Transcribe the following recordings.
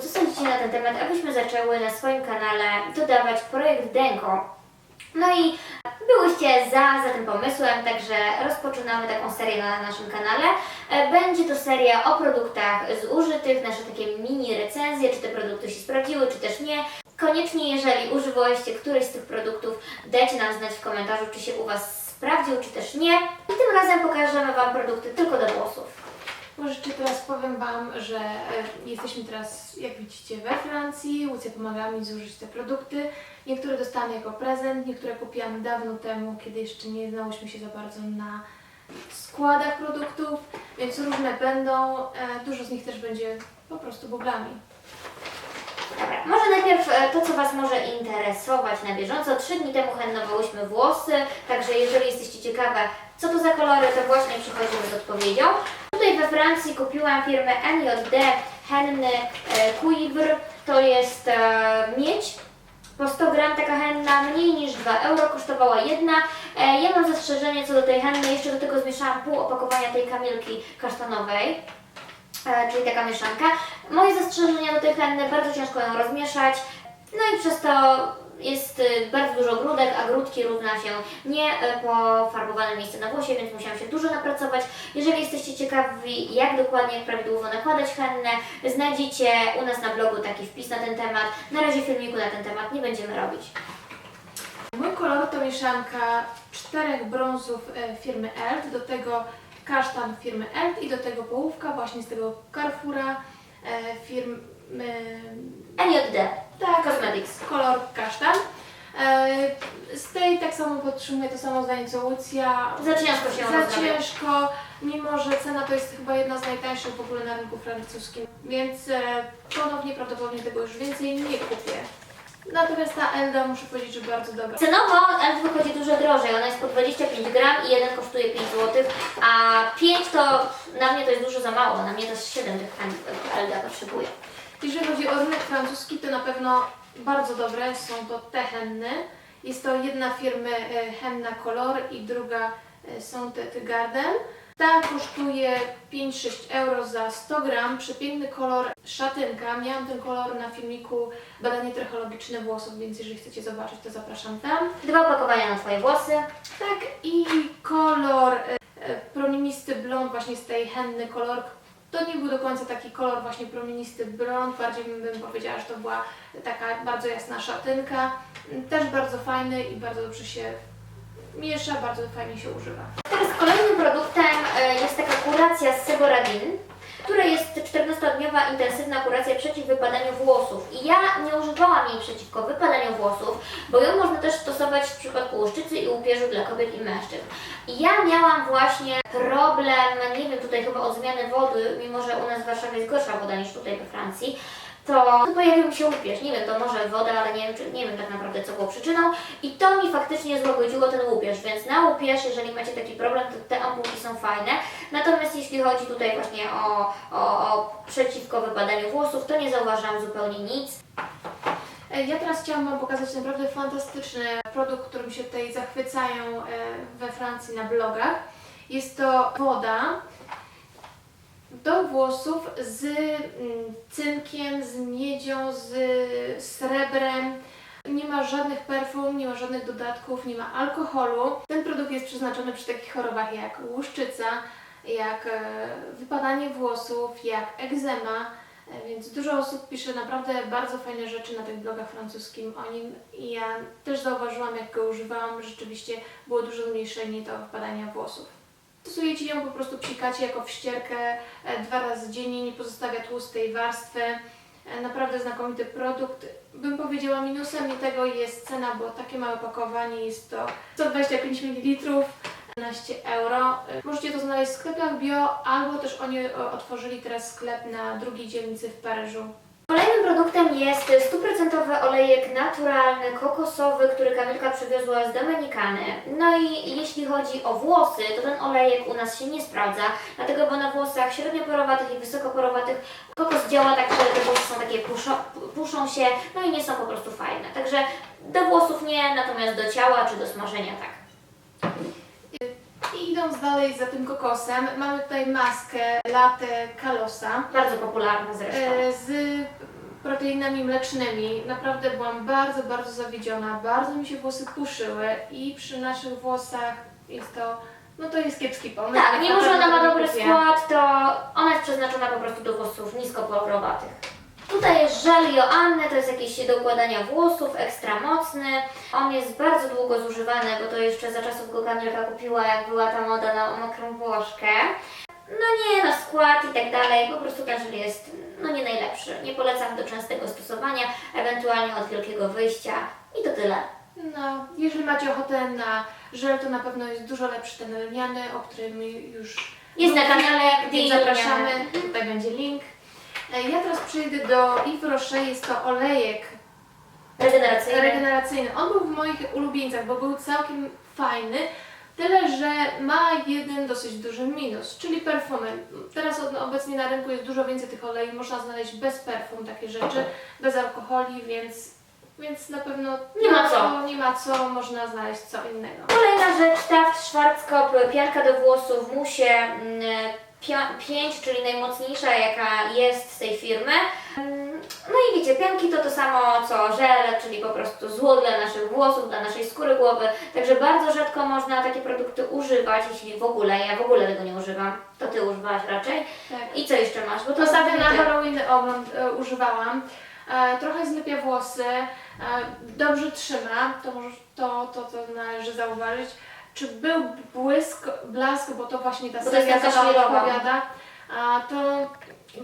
co sądzicie na ten temat, abyśmy zaczęły na swoim kanale dodawać projekt Denko. No i byłyście za, za tym pomysłem, także rozpoczynamy taką serię na naszym kanale. E, Będzie to seria o produktach zużytych, nasze takie mini recenzje, czy te produkty się sprawdziły, czy też nie. Koniecznie, jeżeli używaliście któryś z tych produktów, dajcie nam znać w komentarzu, czy się u Was sprawdził, czy też nie. I tym razem pokażemy Wam produkty tylko do włosów. Może jeszcze teraz powiem Wam, że e, jesteśmy teraz, jak widzicie, we Francji. Łucja pomaga mi zużyć te produkty. Niektóre dostałam jako prezent, niektóre kupiłam dawno temu, kiedy jeszcze nie znałyśmy się za bardzo na składach produktów, więc różne będą. E, Dużo z nich też będzie po prostu bublami. Może najpierw e, to, co Was może interesować na bieżąco. Trzy dni temu hennowałyśmy włosy, także jeżeli jesteście ciekawe, co to za kolory, to właśnie przychodzimy z odpowiedzią. We Francji kupiłam firmę NJD henny e, Cuivre. To jest e, miedź. Po 100 gram taka henna mniej niż 2 euro kosztowała jedna. E, ja mam zastrzeżenie co do tej henny, jeszcze do tego zmieszałam pół opakowania tej kamilki kasztanowej e, czyli taka mieszanka. Moje zastrzeżenia do tej henny, bardzo ciężko ją rozmieszać, no i przez to jest y, bardzo dużo grudek, a grudki równa się nie y, pofarbowane miejsce na włosie, więc musiałam się dużo napracować. Jeżeli jesteście ciekawi, jak dokładnie, jak prawidłowo nakładać hennę, znajdziecie u nas na blogu taki wpis na ten temat. Na razie filmiku na ten temat nie będziemy robić. Mój kolor to mieszanka czterech brązów e, firmy ELT, do tego kasztan firmy ELT i do tego połówka właśnie z tego Carrefoura e, firmy... NJD Tak, Cosmetics. kolor kasztan. E, Z tej tak samo podtrzymuję to samo zdanie co Lucja. Za ciężko się Za rozmawia. ciężko, mimo że cena to jest chyba jedna z najtańszych w ogóle na rynku francuskim, więc e, ponownie prawdopodobnie tego już więcej nie kupię. Natomiast ta Elda muszę powiedzieć, że bardzo dobra. Cenowo Elf wychodzi dużo drożej, ona jest po 25 gram i jeden kosztuje 5 zł, a 5 to na mnie to jest dużo za mało, na mnie to jest 7 tych Elda potrzebuje. Jeżeli chodzi o rynek francuski, to na pewno bardzo dobre są to te henny. Jest to jedna firmy e, Henna Color i druga e, te Garden. Ta kosztuje 5-6 euro za 100 gram. Przepiękny kolor szatynka. Miałam ten kolor na filmiku badanie trachologiczne włosów, więc jeżeli chcecie zobaczyć, to zapraszam tam. Dwa opakowania na Twoje włosy. Tak, i kolor e, promiennisty blond, właśnie z tej henny kolor. To nie był do końca taki kolor właśnie promiennisty blond, bardziej bym, powiedziała, że to była taka bardzo jasna szatynka. Też bardzo fajny i bardzo dobrze się miesza, bardzo fajnie się używa. Teraz kolejnym produktem e, jest taka kuracja z Seboradin, która jest 14-dniowa intensywna kuracja przeciw wypadaniu włosów. I ja nie używałam jej przeciwko wypadaniu włosów, bo ją można też stosować w przypadku łuszczycy i upierzu dla kobiet i mężczyzn. I ja miałam właśnie problem, nie wiem, tutaj chyba od zmiany wody, mimo że u nas w Warszawie jest gorsza woda niż tutaj we Francji, to pojawił się łupież. Nie wiem, to może woda, ale nie wiem, czy, nie wiem tak naprawdę, co było przyczyną. I to mi faktycznie złagodziło ten łupież, więc na łupież, jeżeli macie taki problem, to te ampułki są fajne. Natomiast jeśli chodzi tutaj właśnie o, o, o przeciwko wypadaniu włosów, to nie zauważyłam zupełnie nic. Ja teraz chciałam Wam pokazać naprawdę fantastyczny produkt, którym się tutaj zachwycają e, we Francji na blogach. Jest to woda do włosów z mm, cynkiem, z miedzią, z srebrem. Nie ma żadnych perfum, nie ma żadnych dodatków, nie ma alkoholu. Ten produkt jest przeznaczony przy takich chorobach jak łuszczyca, jak e, wypadanie włosów, jak egzema. E, Więc dużo osób pisze naprawdę bardzo fajne rzeczy na tych blogach francuskim o nim i ja też zauważyłam, jak go używałam, rzeczywiście było dużo zmniejszenie to wypadania włosów. Stosujecie ją, po prostu psikacie jako wścierkę e, dwa razy dziennie, nie pozostawia tłustej warstwy. E, Naprawdę znakomity produkt. Bym powiedziała minusem tego jest cena, bo takie małe opakowanie jest to 125 ml, 12 euro. E, Możecie to znaleźć w sklepach bio, albo też oni otworzyli teraz sklep na drugiej dzielnicy w Paryżu. Kolejnym produktem jest stuprocentowy olejek naturalny, kokosowy, który Kamilka przywiozła z Dominikany. No i jeśli chodzi o włosy, to ten olejek u nas się nie sprawdza, dlatego bo na włosach średnioporowatych i wysokoporowatych kokos działa tak, że te włosy są takie puszą, puszą się, no i nie są po prostu fajne. Także do włosów nie, natomiast do ciała czy do smażenia tak. I idąc dalej za tym kokosem, mamy tutaj maskę Latte Calosa. Bardzo popularne zresztą. E, z proteinami mlecznymi. Naprawdę byłam bardzo, bardzo zawiedziona. Bardzo mi się włosy puszyły i przy naszych włosach jest to, no to jest kiepski pomysł. Tak, mimo że ona ma dobry kupię. skład, to ona jest przeznaczona po prostu do włosów niskopolowatych. Tutaj jest żel Joanny, to jest jakiś do układania włosów, ekstra mocny. On jest bardzo długo zużywany, bo to jeszcze za czasów go Kamilka kupiła, jak była ta moda na mokrą Włoszkę. No nie, na skład i tak dalej, po prostu ten żel jest no nie najlepszy. Nie polecam do częstego stosowania, ewentualnie od wielkiego wyjścia i to tyle. No, jeżeli macie ochotę na żel, to na pewno jest dużo lepszy ten lniany, o którym już Jest na kanale, Więc zapraszamy, tutaj będzie link. E, Ja teraz przejdę do Yves Rocher, jest to olejek regeneracyjny. regeneracyjny. On był w moich ulubieńcach, bo był całkiem fajny, tyle że ma jeden dosyć duży minus, czyli perfumy. Teraz obecnie na rynku jest dużo więcej tych olei, można znaleźć bez perfum takie rzeczy, bez alkoholi, więc, więc na pewno Nie ma co. Nie ma co, można znaleźć co innego. Kolejna rzecz, Taft Schwarzkopf, pianka do włosów musie mm, 5, czyli najmocniejsza jaka jest z tej firmy. Mm, No i wiecie, pianki to to samo co żel, czyli po prostu zło dla naszych włosów, dla naszej skóry głowy. Także bardzo rzadko można takie produkty używać, jeśli w ogóle, ja w ogóle tego nie używam. To Ty używałaś raczej. Tak. I co jeszcze masz? Bo to Ostatnio na. Halloween ogląd e, używałam. E, trochę zlepia włosy, e, dobrze trzyma, to, może, to, to, to należy zauważyć. Czy był błysk, blask, bo to właśnie ta Bo seria odpowiada, a to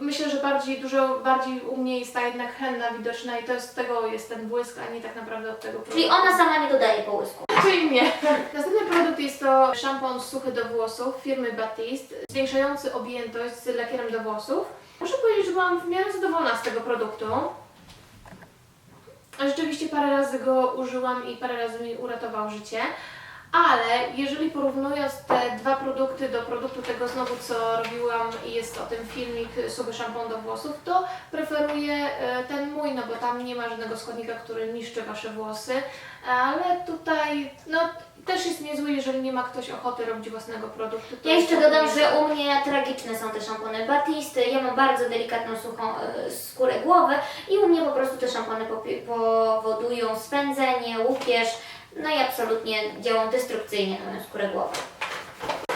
myślę, że bardziej, dużo bardziej u mnie jest ta jednak henna widoczna i to jest, z tego jest ten błysk, a nie tak naprawdę od tego Czyli produktu. ona sama nie dodaje połysku. Czyli nie. Następny produkt jest to szampon suchy do włosów firmy Batiste, zwiększający objętość z lakierem do włosów. Muszę powiedzieć, że byłam w miarę zadowolona z tego produktu. Rzeczywiście parę razy go użyłam i parę razy mi uratował życie. Ale jeżeli porównując te dwa produkty do produktu tego znowu, co robiłam i jest o tym filmik suchy szampon do włosów, to preferuję e, ten mój, no bo tam nie ma żadnego składnika, który niszczy Wasze włosy. Ale tutaj, no też jest niezły, jeżeli nie ma ktoś ochoty robić własnego produktu. to Ja jeszcze jest dodam, że u mnie tragiczne są te szampony Batiste. Ja mam bardzo delikatną, suchą e, skórę głowy i u mnie po prostu te szampony popi- powodują spędzenie, łupież, no i absolutnie działają destrukcyjnie na moją skórę głowy.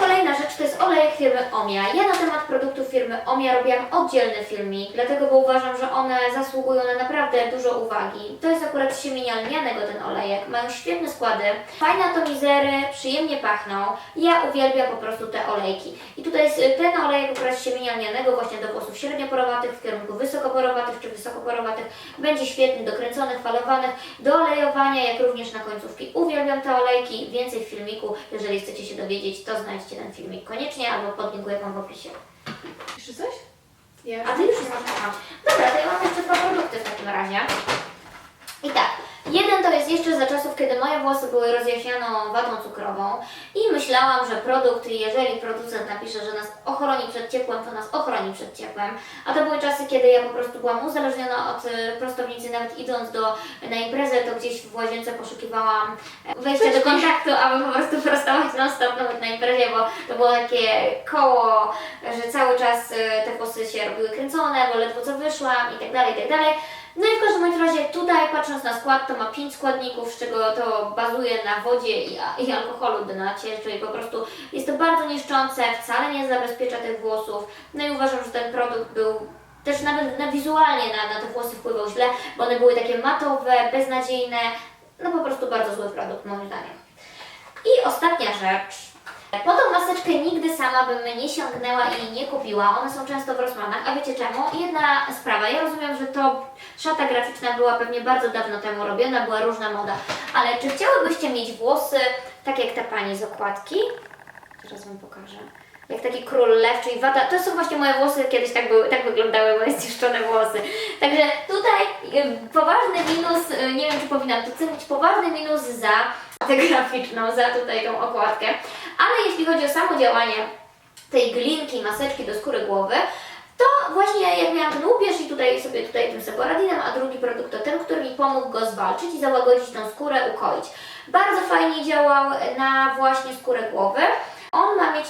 Kolejna rzecz to jest olejek firmy Omia. Ja na temat produktów firmy Omia robiłam oddzielny filmik, dlatego bo uważam, że one zasługują na naprawdę dużo uwagi. To jest akurat siemienia lnianego ten olejek, mają świetne składy, fajne atomizery, przyjemnie pachną. Ja uwielbiam po prostu te olejki. I tutaj jest ten olejek akurat siemienia lnianego właśnie do włosów średnioporowatych, w kierunku wysokoporowatych czy wysokoporowatych. Będzie świetny, dokręconych, falowanych, do olejowania, jak również na końcówki. Uwielbiam te olejki, więcej w filmiku. Jeżeli chcecie się dowiedzieć, to znajdźcie ten filmik koniecznie albo podlinkuję Wam w opisie. Jeszcze coś? Ja A Ty już jest. Dobra, to ja mam jeszcze dwa produkty w takim razie. I tak, jeden to jest jeszcze za czasów, kiedy moje włosy były rozjaśnianą watą cukrową i myślałam, że produkt, jeżeli producent napisze, że nas ochroni przed ciepłem, to nas ochroni przed ciepłem. A to były czasy, kiedy ja po prostu byłam uzależniona od y, prostownicy, nawet idąc do, na imprezę, to gdzieś w łazience poszukiwałam e, wejścia do kontaktu, aby po prostu prostować non-stop nawet na imprezie, bo to było takie koło, że cały czas y, te włosy się robiły kręcone, bo ledwo co wyszłam i tak dalej, i tak dalej. No i w każdym razie tutaj patrząc na skład to ma 5 składników, z czego to bazuje na wodzie i, i alkoholu donacie, czyli po prostu jest to bardzo niszczące, wcale nie zabezpiecza tych włosów. No i uważam, że ten produkt był też nawet na wizualnie na, na te włosy wpływał źle, bo one były takie matowe, beznadziejne, no po prostu bardzo zły produkt moim zdaniem. I ostatnia rzecz. Po tą maseczkę nigdy sama bym nie sięgnęła i nie kupiła. One są często w Rossmanach. A wiecie czemu? Jedna sprawa. Ja rozumiem, że to szata graficzna była pewnie bardzo dawno temu robiona, była różna moda. Ale czy chciałybyście mieć włosy tak jak ta pani z okładki? Teraz Wam pokażę. Jak taki król lew, czyli wata. To są właśnie moje włosy, kiedyś tak, były, tak wyglądały moje zniszczone włosy. Także tutaj y, poważny minus, y, nie wiem czy powinnam to cenić, poważny minus za tę graficzną, za tutaj tą okładkę. Ale jeśli chodzi o samo działanie tej glinki, maseczki do skóry głowy, to właśnie jak miałam ten łupież i tutaj sobie tutaj tym seboradinem, a drugi produkt to ten, który mi pomógł go zwalczyć i załagodzić tą skórę, ukoić. Bardzo fajnie działał na właśnie skórę głowy.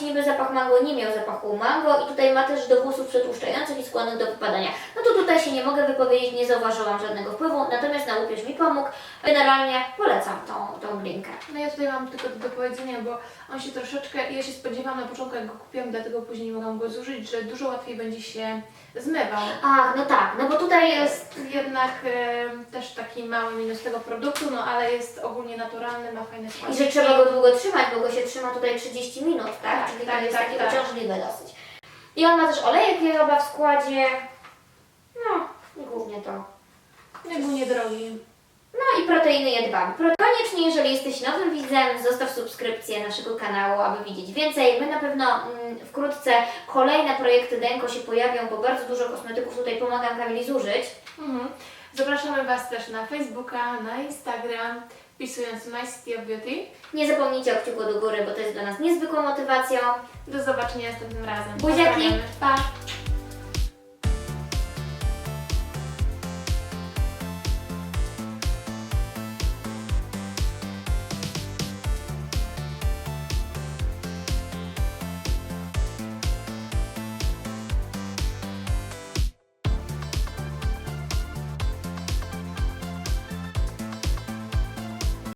Mieć niby zapach mango, nie miał zapachu mango i tutaj ma też do włosów przetłuszczających i skłonnych do wypadania. No to tutaj się nie mogę wypowiedzieć, nie zauważyłam żadnego wpływu, natomiast na łupież mi pomógł. Generalnie polecam tą, tą glinkę. No ja tutaj mam tylko do powiedzenia, bo on się troszeczkę, ja się spodziewałam na początku jak go kupiłam, dlatego później nie mogłam go zużyć, że dużo łatwiej będzie się zmywał. Ach, no tak, no bo tutaj jest Jest jednak też taki mały minus tego produktu, no ale jest ogólnie naturalny, ma fajne I składniki. że trzeba go długo trzymać, bo go się trzyma tutaj 30 minut, tak? Tak, Czyli tak, to jest tak, takie tak. uciążliwe dosyć. I on ma też olejek jojoba w składzie. No, głównie to. Ogólnie drogi. No i proteiny jedwabne. Pro- Koniecznie, jeżeli jesteś nowym widzem, zostaw subskrypcję naszego kanału, aby widzieć więcej. My na pewno mm, wkrótce kolejne projekty Denko się pojawią, bo bardzo dużo kosmetyków tutaj pomagam Kamili zużyć. Mhm. Zapraszamy Was też na Facebooka, na Instagram, wpisując My City of Beauty. Nie zapomnijcie o kciuku do góry, bo to jest dla nas niezwykłą motywacją. Do zobaczenia następnym razem. Buziaki. Pozdrawiamy. Pa!